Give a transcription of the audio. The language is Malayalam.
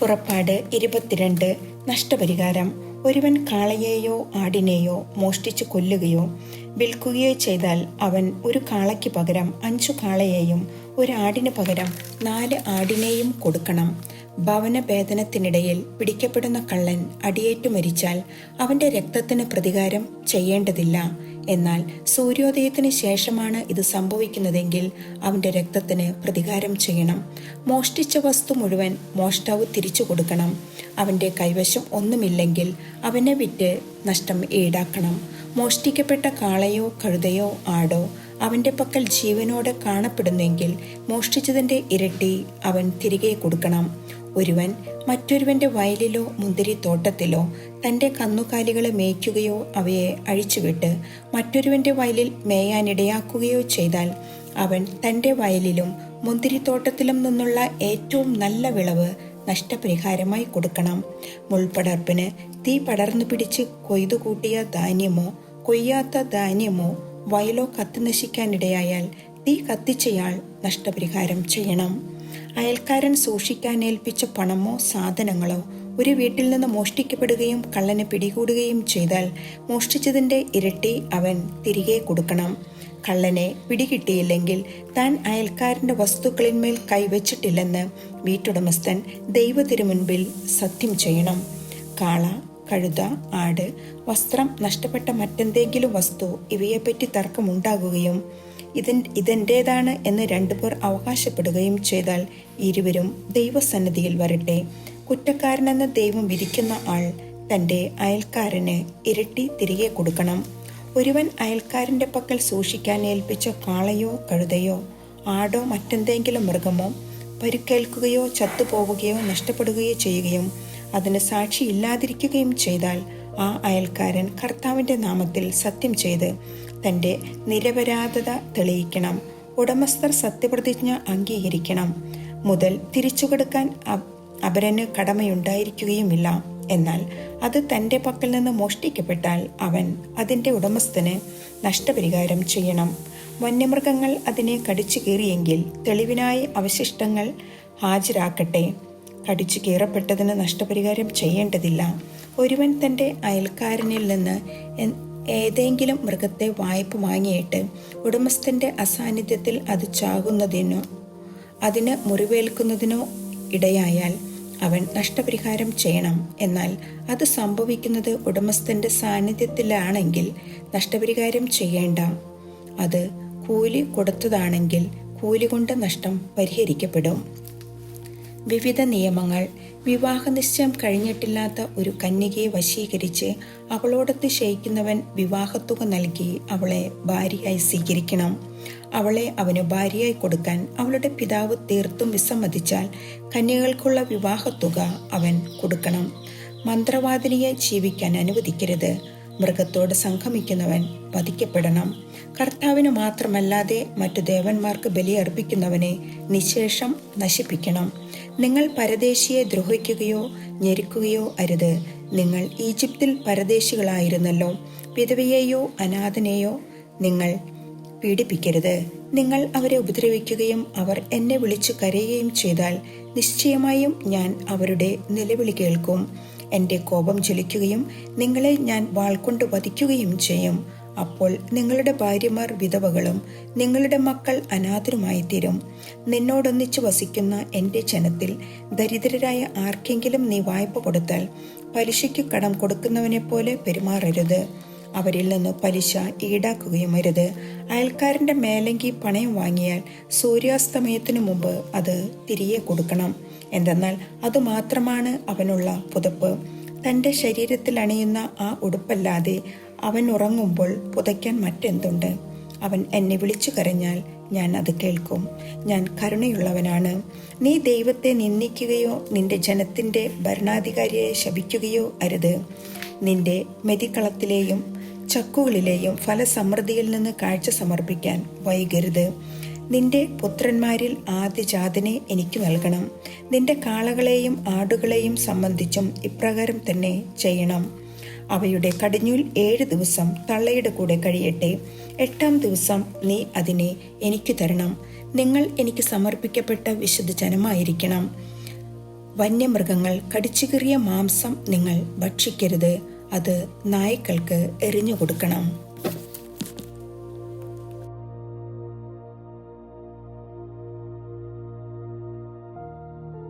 പുറപ്പാട് ഇരുപത്തിരണ്ട്. നഷ്ടപരിഹാരം. ഒരുവൻ കാളയെയോ ആടിനെയോ മോഷ്ടിച്ചു കൊല്ലുകയോ വിൽക്കുകയോ ചെയ്താൽ അവൻ ഒരു കാളയ്ക്ക് പകരം അഞ്ചു കാളയെയും ഒരു ആടിന് പകരം നാല് ആടിനെയും കൊടുക്കണം. ഭവനഭേദനത്തിനിടയിൽ പിടിക്കപ്പെടുന്ന കള്ളൻ അടിയേറ്റു മരിച്ചാൽ അവന്റെ രക്തത്തിന് പ്രതികാരം ചെയ്യേണ്ടതില്ല. എന്നാൽ സൂര്യോദയത്തിന് ശേഷമാണ് ഇത് സംഭവിക്കുന്നതെങ്കിൽ അവന്റെ രക്തത്തിന് പ്രതികാരം ചെയ്യണം. മോഷ്ടിച്ച വസ്തു മുഴുവൻ മോഷ്ടാവ് തിരിച്ചു കൊടുക്കണം. അവന്റെ കൈവശം ഒന്നുമില്ലെങ്കിൽ അവനെ വിറ്റ് നഷ്ടം ഈടാക്കണം. മോഷ്ടിക്കപ്പെട്ട കാളയോ കഴുതയോ ആടോ അവന്റെ പക്കൽ ജീവനോടെ കാണപ്പെടുന്നെങ്കിൽ മോഷ്ടിച്ചതിന്റെ ഇരട്ടി അവൻ തിരികെ കൊടുക്കണം. ഒരുവൻ മറ്റൊരുവന്റെ വയലിലോ മുന്തിരിത്തോട്ടത്തിലോ തന്റെ കന്നുകാലികളെ മേയ്ക്കുകയോ അവയെ അഴിച്ചുവിട്ട് മറ്റൊരുവന്റെ വയലിൽ മേയാനിടയാക്കുകയോ ചെയ്താൽ അവൻ തന്റെ വയലിലും മുന്തിരിത്തോട്ടത്തിലും നിന്നുള്ള ഏറ്റവും നല്ല വിളവ് നഷ്ടപരിഹാരമായി കൊടുക്കണം. മുൾപടർപ്പിന് തീ പടർന്നു പിടിച്ച് കൊയ്തുകൂട്ടിയ ധാന്യമോ കൊയ്യാത്ത ധാന്യമോ വയലോ കത്തിനശിക്കാനിടയായാൽ തീ കത്തിച്ചയാൾ നഷ്ടപരിഹാരം ചെയ്യണം. അയൽക്കാരൻ സൂക്ഷിക്കാൻ ഏൽപ്പിച്ച പണമോ സാധനങ്ങളോ ഒരു വീട്ടിൽ നിന്ന് മോഷ്ടിക്കപ്പെടുകയും കള്ളനെ പിടികൂടുകയും ചെയ്താൽ മോഷ്ടിച്ചതിന്റെ ഇരട്ടി അവൻ തിരികെ കൊടുക്കണം. കള്ളനെ പിടികിട്ടിയില്ലെങ്കിൽ താൻ അയൽക്കാരന്റെ വസ്തുക്കളിന്മേൽ കൈവച്ചിട്ടില്ലെന്ന് വീട്ടുടമസ്ഥൻ ദൈവത്തിനു മുൻപിൽ സത്യം ചെയ്യണം. കാള കഴുത ആട് വസ്ത്രം നഷ്ടപ്പെട്ട മറ്റെന്തെങ്കിലും വസ്തു ഇവയെപ്പറ്റി തർക്കമുണ്ടാകുകയും ഇതിൻ ഇതെന്റേതാണ് എന്ന് രണ്ടുപേർ അവകാശപ്പെടുകയും ചെയ്താൽ ഇരുവരും ദൈവസന്നിധിയിൽ വരട്ടെ. കുറ്റക്കാരനെന്ന് ദൈവം വിരിക്കുന്ന ആൾ തന്റെ അയൽക്കാരന് ഇരട്ടി തിരികെ കൊടുക്കണം. ഒരുവൻ അയൽക്കാരന്റെ പക്കൽ സൂക്ഷിക്കാൻ ഏൽപ്പിച്ച കാളയോ കഴുതയോ ആടോ മറ്റെന്തെങ്കിലും മൃഗമോ പരുക്കേൽക്കുകയോ ചത്തുപോവുകയോ നഷ്ടപ്പെടുകയോ ചെയ്യുകയും അതിന് സാക്ഷിയില്ലാതിരിക്കുകയും ചെയ്താൽ ആ അയൽക്കാരൻ കർത്താവിന്റെ നാമത്തിൽ സത്യം ചെയ്ത് തന്റെ നിരപരാധത തെളിയിക്കണം. ഉടമസ്ഥർ സത്യപ്രതിജ്ഞ അംഗീകരിക്കണം. മുതൽ തിരിച്ചു കൊടുക്കാൻ അപരന് കടമയുണ്ടായിരിക്കുകയുമില്ല. എന്നാൽ അത് തന്റെ പക്കൽ നിന്ന് മോഷ്ടിക്കപ്പെട്ടാൽ അവൻ അതിന്റെ ഉടമസ്ഥന് നഷ്ടപരിഹാരം ചെയ്യണം. വന്യമൃഗങ്ങൾ അതിനെ കടിച്ചു കീറിയെങ്കിൽ തെളിവിനായി അവശിഷ്ടങ്ങൾ ഹാജരാക്കട്ടെ. കടിച്ചു കീറപ്പെട്ടതിന് നഷ്ടപരിഹാരം ചെയ്യേണ്ടതില്ല. ഒരുവൻ തന്റെ അയൽക്കാരനിൽ നിന്ന് ഏതെങ്കിലും മൃഗത്തെ വായ്പ വാങ്ങിയിട്ട് ഉടമസ്ഥന്റെ അസാന്നിധ്യത്തിൽ അത് ചാകുന്നതിനോ അതിന് മുറിവേൽക്കുന്നതിനോ ഇടയായാൽ അവൻ നഷ്ടപരിഹാരം ചെയ്യണം. എന്നാൽ അത് സംഭവിക്കുന്നത് ഉടമസ്ഥന്റെ സാന്നിധ്യത്തിലാണെങ്കിൽ നഷ്ടപരിഹാരം ചെയ്യേണ്ട. അത് കൂലി കൊടുത്തതാണെങ്കിൽ കൂലി കൊണ്ട് നഷ്ടം പരിഹരിക്കപ്പെടും. വിവിധ നിയമങ്ങൾ വിവാഹ നിശ്ചയം കഴിഞ്ഞിട്ടില്ലാത്ത ഒരു കന്യകയെ വശീകരിച്ച് അവളോടൊത്ത് ശയിക്കുന്നവൻ വിവാഹത്തുക നൽകി അവളെ ഭാര്യയായി സ്വീകരിക്കണം. അവളെ അവന് ഭാര്യയായി കൊടുക്കാൻ അവളുടെ പിതാവ് തീർത്തും വിസമ്മതിച്ചാൽ കന്യകൾക്കുള്ള വിവാഹത്തുക അവൻ കൊടുക്കണം. മന്ത്രവാദിനിയെ ജീവിക്കാൻ അനുവദിക്കരുത്. മൃഗത്തോട് സംഗമിക്കുന്നവൻ വധിക്കപ്പെടണം. കർത്താവിന് മാത്രമല്ലാതെ മറ്റു ദേവന്മാർക്ക് ബലിയർപ്പിക്കുന്നവനെ നിശേഷം നശിപ്പിക്കണം. നിങ്ങൾ പരദേശിയെ ദ്രോഹിക്കുകയോ ഞെരുക്കുകയോ അരുത്. നിങ്ങൾ ഈജിപ്തിൽ പരദേശികളായിരുന്നല്ലോ. വിധവയെയോ അനാഥനെയോ നിങ്ങൾ പീഡിപ്പിക്കരുത്. നിങ്ങൾ അവരെ ഉപദ്രവിക്കുകയും അവർ എന്നെ വിളിച്ചു കരയുകയും ചെയ്താൽ നിശ്ചയമായും ഞാൻ അവരുടെ നിലവിളി കേൾക്കും. എന്റെ കോപം ജ്വലിക്കുകയും നിങ്ങളെ ഞാൻ വാൾകൊണ്ട് വധിക്കുകയും ചെയ്യും. അപ്പോൾ നിങ്ങളുടെ ഭാര്യമാർ വിധവകളും നിങ്ങളുടെ മക്കൾ അനാഥരുമായി തീരും നിന്നോടൊന്നിച്ച് വസിക്കുന്ന എന്റെ ജനത്തിൽ ദരിദ്രരായ ആർക്കെങ്കിലും നീ വായ്പ കൊടുത്താൽ പലിശയ്ക്ക് കടം കൊടുക്കുന്നവനെ പോലെ പെരുമാറരുത്. അവരിൽ നിന്ന് പലിശ ഈടാക്കുകയും അരുത്. അയൽക്കാരന്റെ മേലങ്കി പണയം വാങ്ങിയാൽ സൂര്യാസ്തമയത്തിനു മുമ്പ് അത് തിരികെ കൊടുക്കണം. എന്തെന്നാൽ അതുമാത്രമാണ് അവനുള്ള പുതപ്പ്. തന്റെ ശരീരത്തിൽ അണിയുന്ന ആ ഉടുപ്പല്ലാതെ അവൻ ഉറങ്ങുമ്പോൾ പുതയ്ക്കാൻ മറ്റെന്തുണ്ട്? അവൻ എന്നെ വിളിച്ചു കരഞ്ഞാൽ ഞാൻ അത് കേൾക്കും. ഞാൻ കരുണയുള്ളവനാണ്. നീ ദൈവത്തെ നിന്ദിക്കുകയോ നിന്റെ ജനത്തിന്റെ ഭരണാധികാരിയെ ശപിക്കുകയോ അരുത്. നിന്റെ മെതിക്കളത്തിലെയും ചക്കുകളിലെയും ഫലസമൃദ്ധിയിൽ നിന്ന് കാഴ്ച സമർപ്പിക്കാൻ വൈകരുത്. നിന്റെ പുത്രന്മാരിൽ ആദ്യജാതനെ എനിക്ക് നൽകണം. നിന്റെ കാളകളെയും ആടുകളെയും സംബന്ധിച്ചും ഇപ്രകാരം തന്നെ ചെയ്യണം. അവയുടെ കടിഞ്ഞൂൽ ഏഴ് ദിവസം തള്ളയുടെ കൂടെ കഴിയട്ടെ. എട്ടാം ദിവസം നീ അതിനെ എനിക്ക് തരണം. നിങ്ങൾ എനിക്ക് സമർപ്പിക്കപ്പെട്ട വിശുദ്ധ ജനമായിരിക്കണം. വന്യമൃഗങ്ങൾ കടിച്ചുകീറിയ മാംസം നിങ്ങൾ ഭക്ഷിക്കരുത്. അത് നായ്ക്കൾക്ക് എറിഞ്ഞു കൊടുക്കണം